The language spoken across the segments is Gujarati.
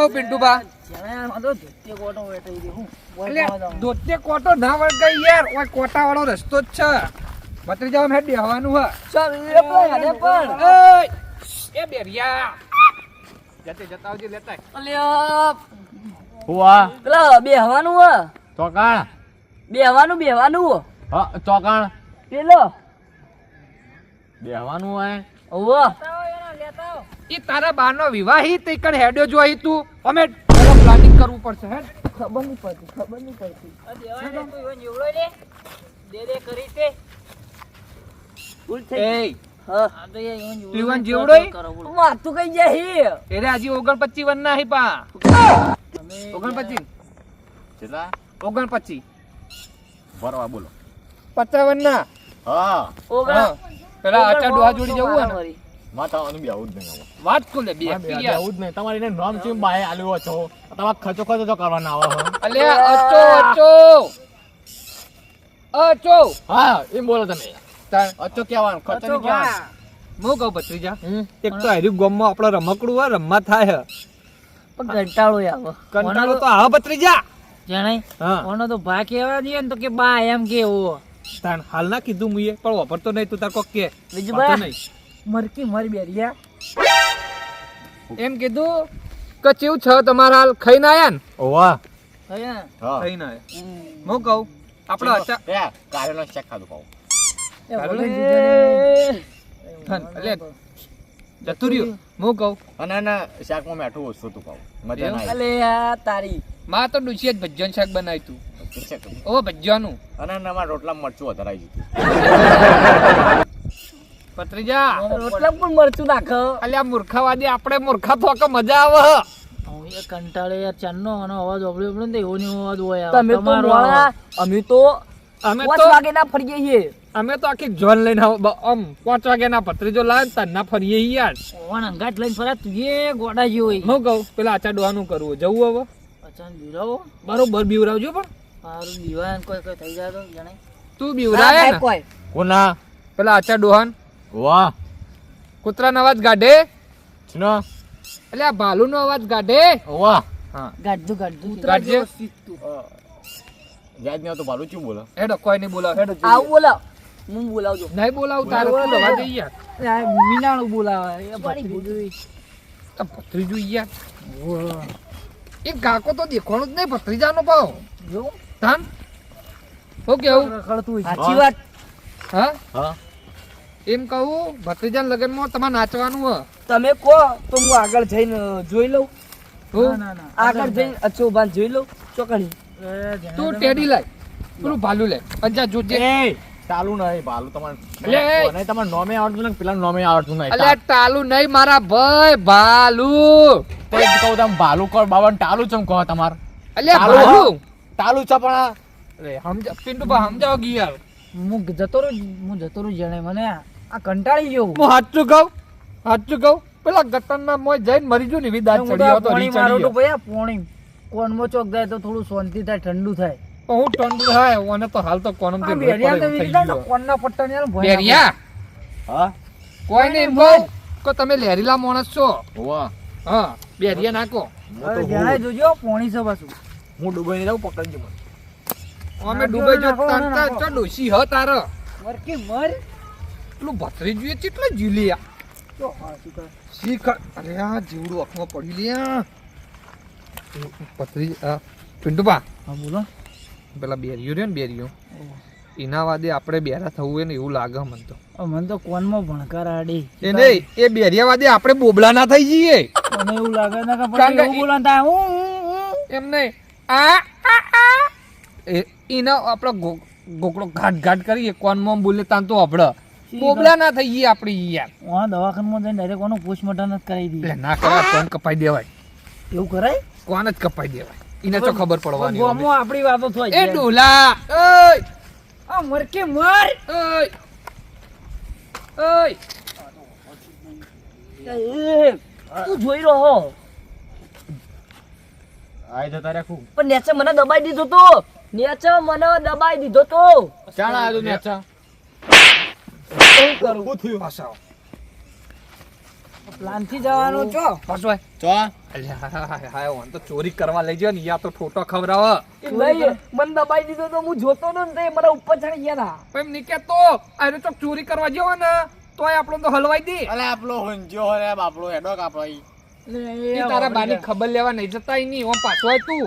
કહું પિન્ટુભા? જણામાં ધોતે કોટો વેટાઈ દે હું બોલ એટલે ખાવા જાઉં. દોતે કોટો ના વળગાઈ યાર. ઓય કોટા વાળો રસ્તો જ છે. ભત્રીજા મેં બેહવાનું હ. એ પણ અરે પણ. એય, એ બેરિયા. જતે જતા આવજે લેતા અલ્યા. હુઆ. પેલા બે હવાનું ચોકાણ. બે હવાનું બે હવાનું હ. હા ચોકાણ. પેલો. બેહવાનું હોય ઓવો ઈ તારા બાનો વિવાહિત એકણ હેડ્યો જોઈ તું. અમે પ્લાનિંગ કરવું પડશે હે ખબર નહીં પડતી ખબર નહીં પડતી. દે દે કરી તે. ભૂલ થઈ એય હા. યુવાન કઈ જાય એટલે એરે હજી ઓગણપચી વન ના પા. ઓગણપચી કેટલા ઓગણપચી બરોબર બોલો. પચાવન ના? હા. ઓગણ પેલા આચા ડોહા જોડી જવું હોય ને માતા અનુ બેહું જ નહીં વાત ખોલે બે બે- બેહું જ નહીં. તમારે નામ ચીમ બાય આલ્યો છો તમારે ખચો ખચો તો કરવાના આવે અલે અચો અચો. અચો. હા એમ બોલો તમે. અચો કહેવાનું ખચો નહીં કહેવાનું. હું. કહું ભત્રીજા? એક તો હાર્યું ગોમમાં આપણો રમકડું હોય રમવા થાય. હે. પણ કંટાળો આવો. કંટાળો તો આવે ભત્રીજા. જણાય હા. ઓનો તો ભા કેવા દે ને તો કે બા એમ કે ઓ તાણ હાલ ના કીધું મુએ પણ વાપરતો નહીં તું તાર કોક કે. બીજું નહીં. મરકી મરી બેરિયા એમ કીધું કે ચેવું છે તમારા હાલ ખાઈને આયા ને? ઓવા. હા? ખાઈને આયા. હું કહું આપણો અચા કારેલો શાક ખાધું એટલે જતું રહ્યું હું કહું. અને એના શાકમાં મેઠું ઓછું તું ખાવું મજા ના. અલે આ તારી. માં તો ડુસીએ જ ભજ્જન શાક બનાવ્યું તું. ઓ ભજ્જાનું અને રોટલા મરચું વધારે ગયું પત્રીજા રોટલા પણ મરચું નાખ. અલ્યા મૂર્ખાવાદી આપણે મૂર્ખા થોકે મજા આવે. કંટાળે યાર ચન્નો આનો અવાજ ઓબળ્યો ઓબળ્યો ને તો એવો ને અવાજ હોય તમે તો મોળા અમે તો અમે તો વાગે ના ફરીએ છીએ. અમે તો આખી જોન લઈને આમ પાંચ વાગ્યાના પત્રીજો લાવે ને તારના ફરીએ યાર. ઓણ અંગાટ લઈને ફરા તું એ ગોડા જેવો હોય હું કહું પેલા આચા ડોહાનું કરવું જવું હવે. અચાન બીરાવો બરોબર બીવરાવજો પણ. મારું દીવાન કોઈ કોઈ થઈ જાય તો જણે તું બીવરાય ને કોઈ. કોના? પેલા આચા ડોહાન. વાહ. કૂતરાનો અવાજ ગાઢે? છીનો એટલે આ ભાલુનો અવાજ ગાઢે? વાહ. હા. ગાડું ગાડું ગાઢજે યાદ નહીં આવતું ભાલું બોલો હેડો કોઈ નહીં બોલાવ. હેડો આવું બોલાવ. હું બોલાવજો. નહીં બોલાવ તારે તું રવા દે યાર મીનાણું બોલાવે. એ ભત્રીજું. યાર એ ગાકો તો દેખવાનું જ નહીં ભત્રીજાનો ભાવ જો ધાન હું કેવું? હોય. સાચી વાત હા? હા. એમ કહું ભત્રીજાના લગ્નમાં તમારે નાચવાનું હ તમે કહો તો હું આગળ જઈને જોઈ લઉં. હું? ના, ના, ના. આગળ જઈને અચ્છો ઊભા જોઈ લઉં. ચોકડી તું તો ટેડી લાય. પેલું ભાલુ લે અંજા જોજે એ! ચાલુ નહીં ભાલુ તમારે એ- તમારે નોમે આવડતું ને પેલા નોમે આવડતું નહીં એટલે ટાલુ નહીં મારા ભાઈ ભાલુ! તે કહું તમે ભાલું કર બાબા ટાલુ ચમ કહો તમાર? એટલે ટાલુ ભાલુ! ટાલુ છે પણ સમજ પિન્ટુ પિન્ટુભા સમજાવો ગી યાર હું જતો રહું હું જતો રહું જણાય મને. આ કંટાળી ગયો હું. સાચું કહું? સાચું કહું? પેલા ગટરના મોય જઈને મરી ગયું ને એવી દાંત તો ચડી રીચડી મારું તો ભયા પોણી. કોણમો ચોક જાય તો થોડું શાંતિ થાય ઠંડુ થાય. હું ઠંડુ થાય ઓને તો હાલ તો કોણમથી બેરિયા તો એવી તો કોણના પટ્ટા ને ભયા બેરિયા હા? કોઈ નહીં કહું કો તમે લેરીલા માણસ છો? વાહ હા બેરિયા નાખો. જણાય જોજો પોણી છે પાછું. હું ડુબાઈ રહું પકડજો. અમે નાખો, જો નાખો, તંતા નાખો. ચો ડોશી હ તાર. મરકી મર. પેલું ભત્રી જોઈએ કેટલા જીલી આ અરે આ જીવડું આંખમાં પડી લ્યા હા બોલો. પેલા બેરિયો રહ્યો ને બેરિયો એના વાદે આપણે બેરા થવું હોય ને એવું લાગે મને તો. મને તો કોનમાં ભણકાર આડી એ નહીં એ બેરિયા વાદે આપણે બોબલા ના થઈ જઈએ. મને એવું લાગે ને કે કારણ એવું ઈ- થાય હું, હું, હું. એમ નહીં. આ. એના આપણો ગો- ગોકળો ઘાટ ઘાટ કરીએ કોનમાં બોલે તાન તો આપણે બોબલા ના થઈ ગઈ આપણે યાર. હા દવાખાનામાં જઈને ડાયરેક્ટ કોનું પોસ્ટમોર્ટમ જ કરાવી દીધી ના કરાય કોણ કપાઈ દેવાય? એવું કરાય? કોણ જ કપાઈ દેવાય? એને તો ખબર પડવાની ગોમો આપણી વાતો એ ડોલા! ઓય! આ મરકે મર! ઓય! ઓય! તું જોઈ રહ્યો આઈ જતા રાખું પણ નેચે મને દબાઈ દીધો તો. નેચે મને દબાઈ દીધો તો. ચાલ આજો ને અચ્છા શું કરું? શું થયું પાછા. પ્લાનથી જવાનું છો? હસવાય ચો હાય, ઓન તો ચોરી કરવા લઈ જાય ને યા તો ઠોટો ખવડાવે. એ નહીં દબાઈ દીધો તો હું જોતો ને મારા ઉપર ચડી ગયા હતા પણ નીકે તો અરે તો ચોરી કરવા જેવો ને તોય આપણો તો હલવાઈ દે. અલે આપણો હંજો હરે બાપડો હેડો કાપડો ઈ તારા બાની ખબર લેવા નહીં જતા ઈ નહીં ઓમ પાછો આય તું.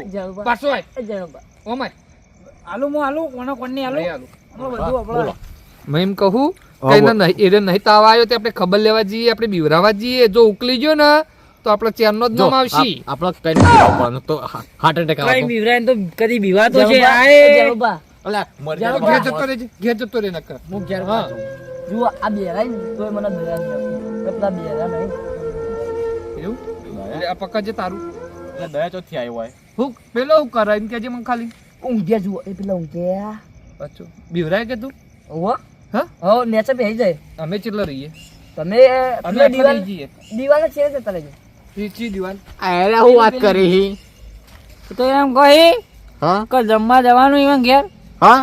પાછો આય. જણુબા. ઓમ આય. આલુ હું આલુ કોનો કોણની આલુ નહીં આલું. બધું આપણે મેં એમ કહું હા, કે નહીં એને નહીં તાવ આવ્યો તે આપણે ખબર લેવા જઈએ આપણે બીવરાવા જઈએ. જો ઉકલી ગયો ને તો આપણે ચેનનો જ નામ આવશે. આપણો કઈ નહીં તો હાર્ટ એટેક કઈ આવતો બીવરાય તો કદી બીવાતો છે આય. એ જણુબા. અલે મરી જાઓ, જાય ઘેર જતો રહેજે ઘેર જતો રહે નકર. હું ઘેર હા. જુઓ આ બેરાય ને તોય મને દયા નહીં આપતી. એ પેલા બેરા નહીં. એવું? આ તારું? એટલે દયા ચોથી આવ્યો હોય હું પેલો હું કરે એમ કેજે મને ખાલી. ઊંઘ્યા જુઓ. એ પેલા ઊંઘ્યા અચ્છો. બીવરાય કે તું? ઓહો હા? હો નેચે બેસી જાય. અમે ચેટલા રહીએ? તમે અમે દિવાલ દિવાલ છે જતા રહેજો રીચી દિવાલ? અરે હું વાત કરી હી. તો એમ કહી હા કે જમવા જવાનું ઈવન ઘેર? હા?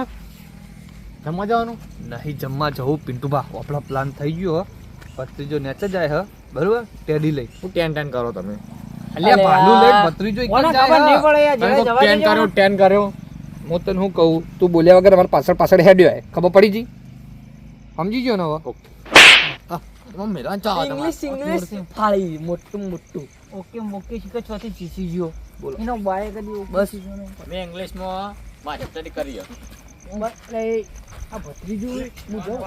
જમવા જવાનું? નહીં જમવા જવું પિન્ટુભા. આપણો પ્લાન થઈ ગયો ભત્રીજો નેચે જાય હ. બરોબર? ટેડી લઈ. હું ટેન ટેન કરો તમે. અલ્યા અલે ભાલુ લઈ ભત્રીજો એક કોને જ નહીં પડે યાર ટેન કર્યો ટેન કર્યો. હું તને શું કહું? તું બોલ્યા વગર અમારા પાછળ પાછળ હેડ્યો હે. ખબર પડી જી? સમજી ગયો ને હવે મમ્મી ચાલો ઇંગ્લિશ ઇંગ્લિશ ફાળી મોટું મોટું ઓકે મોકે શીખે છોથી ચીસી ગયો બોલો. એનો બાય કદી બસ. તમે ઇંગ્લિશમાં માસ્ટરી કરી બસ આ ભત્રીજું હું જાઉં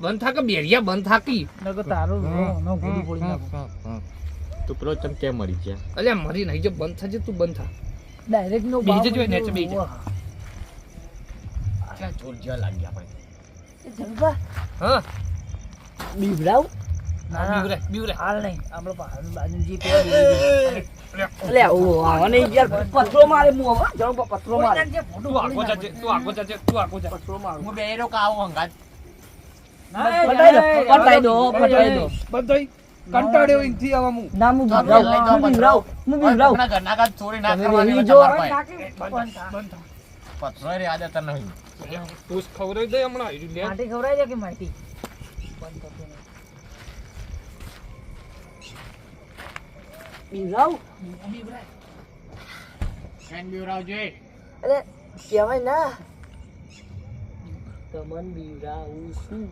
બંધ થાકે બેરિયા બંધ થાકી નકર તારો નો ગોડું પડી નાખું તું પેલો તમ કે મરી ગયા અલે મરી નહીં જો બંધ થાજે તું બંધ થા ડાયરેક્ટ નો બીજે જો નેચે બીજે ક્યાં જોર જેવા લાગ્યા આપણે જલપા હા. બીવડાવ? બીવરે બીવરે હાલ નહીં. આપણો પહાડ બાજુ જે પેલા બીવરાય. ઓ આને યાર પથરો મારે મુ હવે જણો પથરો મારે. તું આગો જાજે તું આગો જાજે તું આગો જા પથરો મારું. હું બે એરો હંગાત. પટાઈ દો પટાઈ દો પટાઈ કંટાળ્યો અહીંથી આવા હું ના હું હું હું ઘરના ચોરી કરવાની જો. પથરો રે આદત નહીં. તું ખવડાવી દે હમણાં. આવી લે. માટી ખવડાવી દે કે માટી? બંધ કેન અરે કહેવાય ના. તમન બીવડાવું છું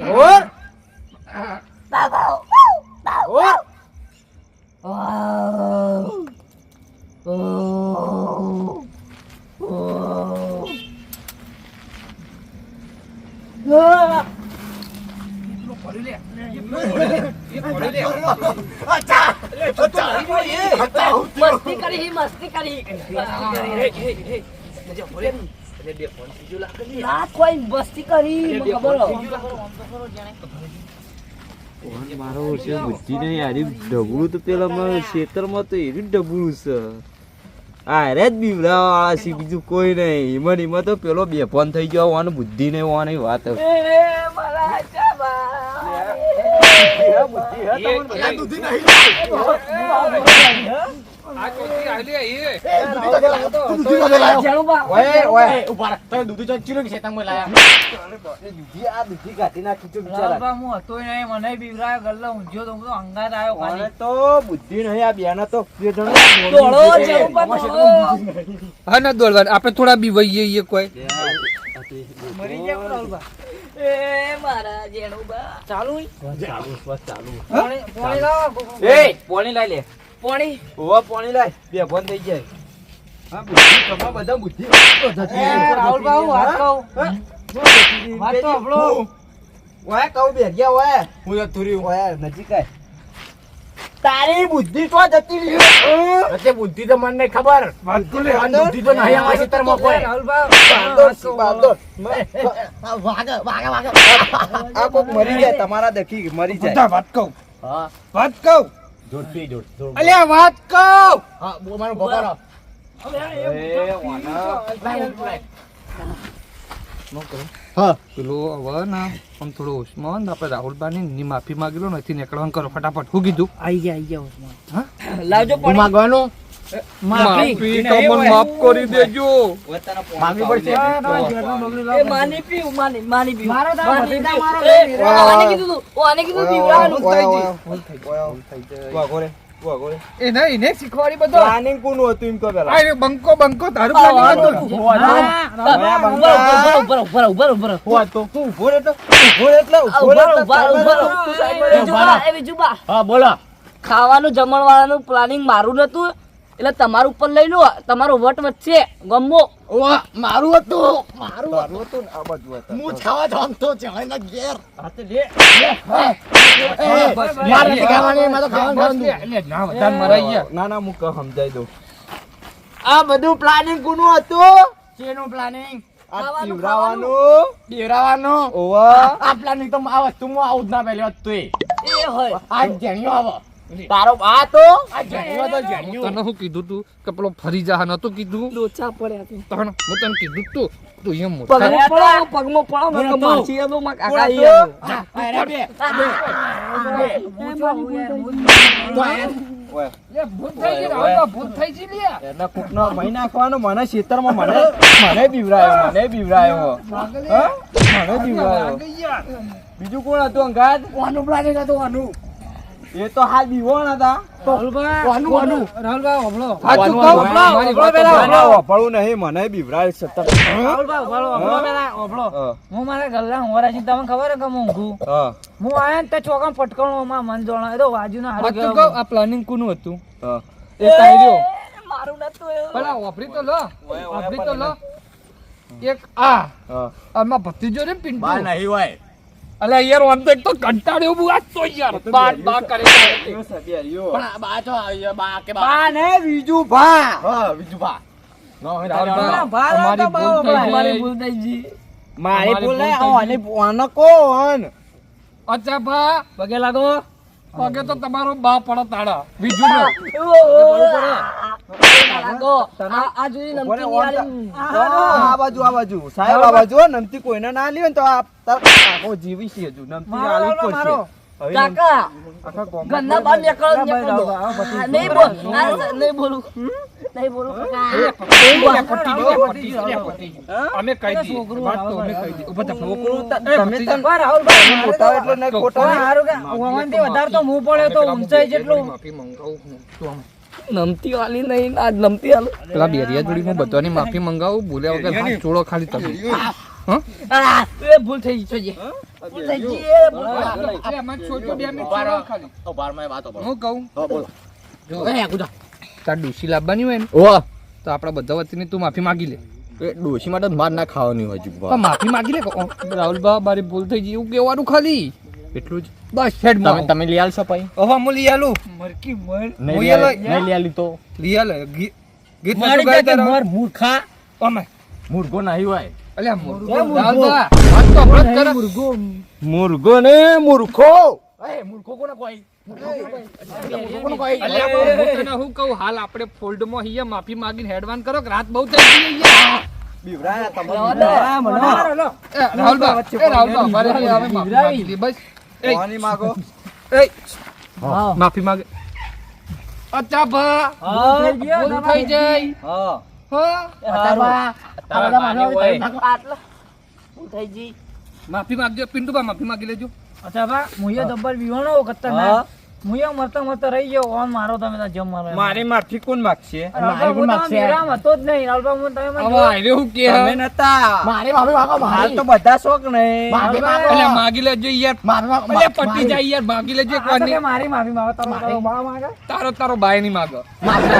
ઓર વાવ ઓ ઓ આ મસ્તી કરી મસ્તી કરી ના કોઈ મસ્તી કરી ખબર મારો છે બુદ્ધિ નહીં યારી ડબલું તો પેલા મારા ખેતરમાં તો એવી ડબલું છે અરે જ બીવડા વાળા છે બીજું કોઈ નહીં એમાં ને એમાં તો પેલો બેફોન થઈ ગયો હોવાનું બુદ્ધિ નહીં હોવાની વાત એ મારા ચાબા આ ચોથી આયલી એ જાણુબા ઓય ઓય. ઊભા રહો. તમે દૂધી ચોક ચીલો કે શેતાંગમાં લાયા? આ બુદ્ધિ કાઢી નાખી તો લાલબા હું હતો નહીં મને બીવરાયો ગલ્લો ઊંઘ્યો તો હું તો અંગાત આવ્યો ખાલી. તો બુદ્ધિ નહીં આ બેના તો બે જણો દોડો જાણુબા દોડો. હા ના દોડવાનું. આપણે થોડા બી વહીએ કોઈ. મરી ગયા ચાલુ ચાલુ. ચાલુ પોણી લાવી એ પોણી લાઈ લે. પોણી? ઓવા પાણી લાય બે ફોન થઈ જાય. હા બુદ્ધિ તમારા બધા બુદ્ધિ રાહુલ બાબુ વાત કહું. વાત તો આપણો ઓય કહું બે ગયા ઓય હું તો થોરી ઓય નજીક આય તારી બુદ્ધિ તો જતી રહી વચ્ચે બુદ્ધિ તો મને ખબર. પણ બુદ્ધિ તો નહીં આ કોઈ. બાંધો સી બાંધો. આ કોક મરી જાય તમારા દખી મરી જાય. બધા વાત કહું. હા. વાત કહું. જોડ જોડ અલ્યા વાત કહું! હા મારો બગાડો એ વાના. હા. પેલો હવે ના આમ થોડો હોશમાં આપણે રાહુલબાની ની માફી માંગેલો નથી નીકળવાનું કરો ફટાફટ. હું કીધું? આઈ ગયા આઈ ગયા ઉસ્માન હા? લાવજો હું માંગવાનું? માફી તમને માફ કરી દેજો માફી પડશે એ માની પી માની- માની પી મારો તો. મારો એ, લે. આને કીધું તું, ઓ આને કીધું પીવડાવવાનું. એને એને શીખવાડી બધો પ્લાનિંગ કોનું હતું એમ કહો પેલા આ બંકો બંકો તારું આ હતું. તું. હા, ઊભા દો. તું ઊભો રહે તો ઊભો રહે એટલે ઊભો ઊભા. હા બોલો ખાવાનું જમણવાળાનું પ્લાનિંગ મારું નતું એટલે તમારું ઉપર લઈ લો તમારો વટ વચ્ચે ગમો. મારું હતું. મારું હતું. આ બાજુ હતું. હું ખાવા જામતો ના ઘેર. હા તો લે. મારે ખાવાની મારે ખાવાનું ખાવાનું. એટલે ના વધારે મરાઈ ગયા. ના ના હું કહું સમજાઈ દઉં. આ બધું પ્લાનિંગ કોનું હતું? શેનું પ્લાનિંગ આ ઓવા. આ પ્લાનિંગ તો આ વસ્તુમાં આવું જ ના પહેલી વાત તું એ. હોય. આ જેણીઓ આવો. તારો બા તો? આ જેણીઓ તો જેણીઓ તને હું કીધું તું? કે પેલો ફરી જા નતું કીધું? લોચા પડ્યા તું. તણ હું તને કીધું તું તું એમ મોટા. પગમાં પડાવો પગમાં પડાવો મને તો. માસી એનો માં કાકા ઈ અરે બે મને ખેતરમાં મને મને બીવરાયો મને બીવરાયો. મને બીવરાયો. બીજું કોણ હતું અંગાત? અનુપ લાગે હતું એ તો હાલ દીવણ હતા. મને બીવરાય. હા, મારા ગલ્લા હોરા છું તમને ખબર કે હું ઊંઘું? હું. આયા ને તે ચોકમ પટકણો માં મન જોણા એ તો વાજુ ના આ પ્લાનિંગ કોનું હતું? એ કાઢ્યો એ મારું નતું પેલા વાપરી તો લો. વાપરી તો લો. એક આ. આમાં ભત્રીજો ને પિન્ટુ. નહીં હોય અલ્યા યાર એક તો કંટાળ્યો બહુ આજ તો યાર બા બા કરે છે. પણ આ બા તો આ બા કે બા. બા ને બીજું ભા. હા બીજું બા મારી. ભૂલ નહીં, આને કોણ? અચ્છા ભા પગે લાગો. પગે તો તમારો બા પડો તાળા. બીજું. આ બાજુ આ બાજુ. સાહેબ આ બાજુ નમતી કોઈને ના લ્યો ને તો આ તાર જીવી છે હજુ. નમતી મારો, પડશે. કાકા. ગંદા બાર નીકળો નીકળો. નહીં બોલ. નહીં બોલું. નહીં બોલું. અમે કહી દઈએ. વાત તો અમે કહી દઈએ. ઊભા થા. તમે ભત્રીજા, તમ- બા રાહુલભાઈ મોટા એટલે નહીં, ખોટા હારું કે ઓવાનથી વધારે તો હું પડ્યો તો ઊંચાઈ જેટલું માફી મંગાવું હું. તું આમ. નમતી વાળી નહીં આજ નમતી વાળું પેલા બેરિયા જોડી હું બધાની માફી મંગાવું ભૂલ્યા વગર હાથ જોડો ખાલી તમે. એ ભૂલ થઈ ગઈ છે ભૂલ થઈ ગઈ એ ભૂલ થઈ ગઈ. છોટો બે મિનિટ ખાલી. તો બારમાં એ હું કહું? હા બોલો. જો એ ગુજા તાર ડૂસી લાવવાની હોય ને ઓ તો આપણા બધા વચ્ચેની તું માફી માગી લે. એ ડોશી માટે માર ના ખાવાની હોય હજુ. માફી માગી લે રાહુલ બા મારી ભૂલ થઈ ગઈ. એવું કહેવાનું ખાલી. એટલું જ? બસ હેડ તમે તમે લઈ આલશો ભાઈ? હવે હું લઈ આલું. મરકી મર. હું લઈ એ લઈ- આલી તો. લઈ આલે. ગીતમાં ગાય તારા? મર મૂર્ખા. ઓમે. મુર્ગો ના હોય. અલ્યા મોર એ મુર્ગો. વાત તો હમણાં કર. મુર્ગો. મુર્ગો ને મૂર્ખો એ મૂર્ખો કોને કોઈ? અલ્યા પણ હું તને હાલ આપણે ફોલ્ડમાં અહીંયા માફી માગીને હેડવાન કરો કે રાત બહુ થઈ ગઈ રાહુલ બસ. કોની માગો. એ માફી માગે. અચ્છા ભા. થઈ ગયો ભૂલ થઈ જઈ હા. હા. તારા તારા હોય. આટલા. ભૂલ થઈ ગઈ. માફી માગજો પિન્ટુ બા માફી માગી લેજો. અચ્છા બા મુયે દબ્બર બીવાનો ખતરનાક. મુયે મરતા મરતા રહી ગયો. ઓન મારો તમે તો જમ મારો મારી માફી કોણ માગશે? મારી કોણ મારી તમે મેરામ હતો જ નહીં. રાહુલભાઈ, હું તમે મને હવે હું કે? તમે નતા. મારે માફી માંગો હાલ તો બધા શોખ નહીં માફી માંગો. એટલે માગી લેજો યાર માફી એટલે પટી જાય યાર માગી લેજો એક વાર મારી માફી માંગો તમે તારો બા માંગે? તારો તારો બાય નહીં માગો. માફી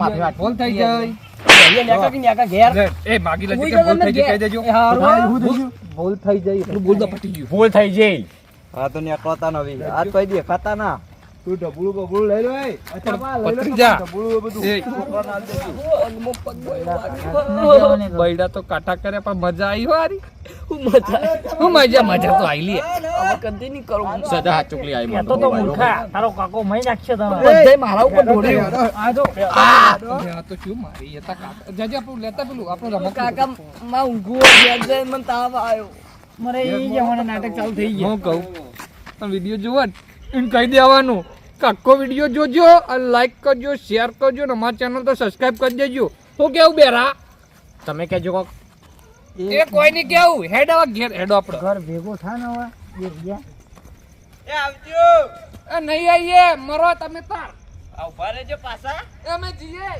માફી બોલ થઈ જાય નેકા કે નેકા ઘેર. લે, એ માગી લેજો કે ભૂલ થઈ જાય કહી દેજો. ભૂલ- ભૂલ થઈ જાય બોલ દો પટી ગયું ભૂલ થઈ જઈ હા તો નેકળતા નવી આ તો કઈ દેખાતા ના તું ડબલું બબલું લઈ લો એ પતરી જા. ડબલું બધું બૈડા તો કાટા કરે પણ મજા આવી વારી હું મજા હું મજા મજા તો આવી લે. હવે કદી નહીં કરું. સદા હાથ ચુકલી આવી મને તો તો મૂર્ખા. તારો કાકો મય નાખશે તમે બધે મારા ઉપર ઢોળ્યું આ જો. આ. તો શું મારી? એ કાકા જાજે આપણું લેતા પેલું. આપણો રમક કાકા માં ઊંઘું ઘેર મને તાવ આવ્યો. મારે એ જવાના નાટક ચાલુ થઈ ગયા. હું કહું તમે વીડિયો જુઓ ને એને કહી દેવાનું કાકો વીડિયો જોજો અને લાઈક કરજો શેર કરજો ને અમારા ચેનલ તો સબસ્ક્રાઇબ કરી દેજો. તો કેવું બેરા? તમે કહેજો કોક. એ કોઈ નહીં કેવું? હેડ આવા ઘેર હેડો આપણો. ઘર ભેગો થાય ને હવે ગયા એ આવજો. એ નહીં આવીએ મરો તમે તાર. આ ઊભા રહેજો પાછા. અમે જઈએ.